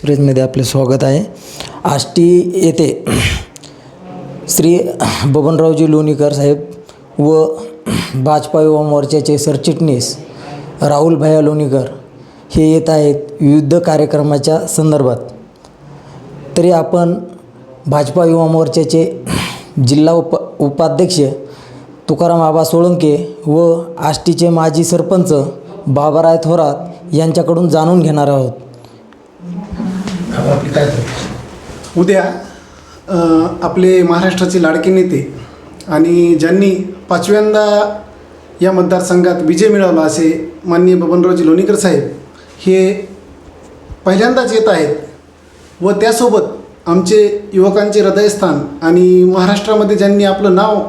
एक्सप्रेसमध्ये आपले स्वागत आहे. आष्टी येथे श्री बबनरावजी लोणीकर साहेब व भाजपा युवा मोर्चाचे सरचिटणीस राहुल भैया लोणीकर हे येत आहेत विविध कार्यक्रमाच्या संदर्भात. तरी आपण भाजपा युवा मोर्चाचे जिल्हा उप उपाध्यक्ष तुकाराम आबा सोळंके व आष्टीचे माजी सरपंच बाबाराय थोरात यांच्याकडून जाणून घेणार आहोत. उद्या आपले महाराष्ट्राचे लाडके नेते आणि ज्यांनी पाचव्यांदा या मतदारसंघात विजय मिळवला असे माननीय बबनरावजी लोणीकर साहेब हे पहिल्यांदाच येत आहेत व त्यासोबत आमचे युवकांचे हृदयस्थान आणि महाराष्ट्रामध्ये ज्यांनी आपलं नाव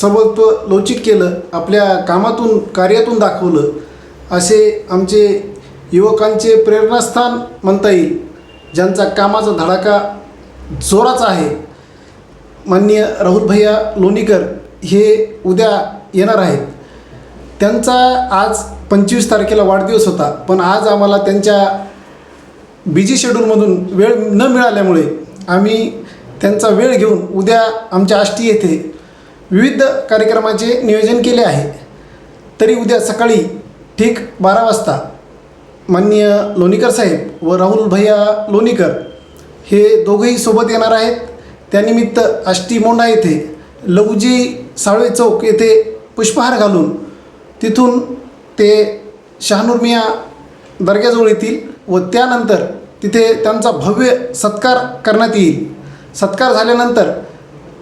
सबत्व लवचिक केलं आपल्या कामातून कार्यातून दाखवलं असे आमचे युवकांचे प्रेरणास्थान म्हणता येईल. ज्यांचा कामाचा धडाका जोराचा आहे. माननीय राहुल भैया लोणीकर हे उद्या येणार आहेत. त्यांचा आज पंचवीस तारखेला वाढदिवस होता पण आज आम्हाला त्यांच्या बिजी शेड्यूलमधून वेळ न मिळाल्यामुळे आम्ही त्यांचा वेळ घेऊन उद्या आमच्या आष्टी येथे विविध कार्यक्रमाचे नियोजन केले आहे. तरी उद्या सकाळी ठीक बारा वाजता माननीय लोणीकर साहेब व राहुल भैया लोणीकर हे दोघंही सोबत येणार आहेत. त्यानिमित्त आष्टी मोंडा येथे लवजी साळवे चौक येथे पुष्पहार घालून तिथून ते शहानूर मिया दर्ग्याजवळ येतील व त्यानंतर तिथे त्यांचा भव्य सत्कार करण्यात येईल. सत्कार झाल्यानंतर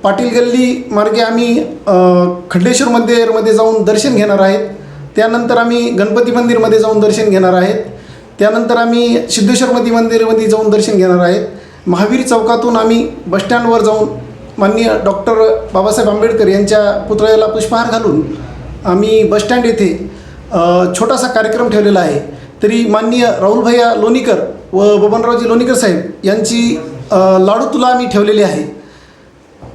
पाटील गल्ली मार्गे आम्ही खंडेश्वर खड्डेश्वर मंदिरमध्ये जाऊन दर्शन घेणार आहेत. त्यानंतर आम्ही गणपती मंदिरमध्ये जाऊन दर्शन घेणार आहेत. त्यानंतर आम्ही सिद्धेश्वरमती मंदिरमध्ये जाऊन दर्शन घेणार आहेत. महावीर चौकातून आम्ही बसस्टँडवर जाऊन माननीय डॉक्टर बाबासाहेब आंबेडकर यांच्या पुतळ्याला पुष्पहार घालून आम्ही बसस्टँड येथे छोटासा कार्यक्रम ठेवलेला आहे. तरी माननीय राहुलभैया लोणीकर व बबनरावजी लोणीकर साहेब यांची लाडू तुला आम्ही ठेवलेली आहे.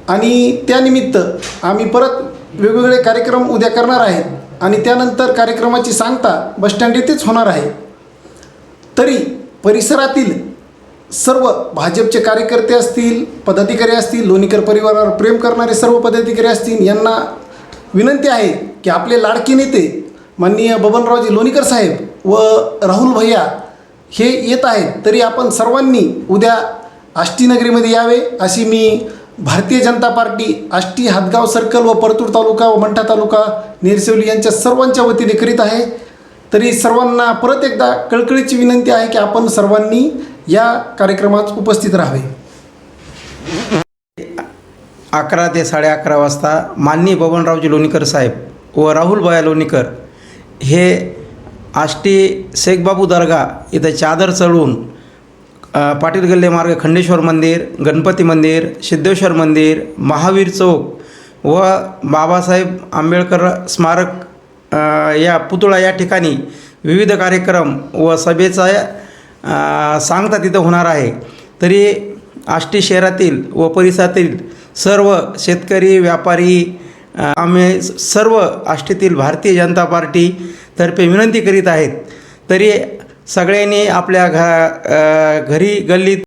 आणि त्यानिमित्त आम्ही परत वेगवेगळे कार्यक्रम उद्या करणार आहेत. आणि त्यानंतर कार्यक्रमाची सांगता बसस्टँड येथेच होणार आहे. तरी परिसरातील सर्व भाजपचे कार्यकर्ते असतील पदाधिकारी असतील लोणीकर परिवारावर प्रेम करणारे सर्व पदाधिकारी असतील यांना विनंती आहे की आपले लाडके नेते माननीय बबनरावजी लोणीकर साहेब व राहुल भैया हे येत आहेत तरी आपण सर्वांनी उद्या आष्टीनगरीमध्ये यावे अशी मी भारतीय जनता पार्टी आष्टी हातगाव सर्कल व परतूर तालुका व मंठा तालुका निरसेवली यांच्या सर्वांच्या वतीने करीत आहे. तरी सर्वांना परत एकदा कळकळीची विनंती आहे की आपण सर्वांनी या कार्यक्रमात उपस्थित राहावे. अकरा ते साडे अकरा वाजता माननीय बबनरावजी लोणीकर साहेब व राहुलबाया लोणीकर हे आष्टी शेखबाबू दर्गा इथं चादर चढून पाटील गल्ले मार्ग खंडेश्वर मंदिर गणपती मंदिर सिद्धेश्वर मंदिर महावीर चौक व बाबासाहेब आंबेडकर स्मारक या पुतळा या ठिकाणी विविध कार्यक्रम व सभेचा सांगता तिथं होणार आहे. तरी आष्टी शहरातील व परिसरातील सर्व शेतकरी व्यापारी आम्ही सर्व आष्टीतील भारतीय जनता पार्टीतर्फे विनंती करीत आहेत. तरी सगळ्यांनी आपल्या घ घरी गल्लीत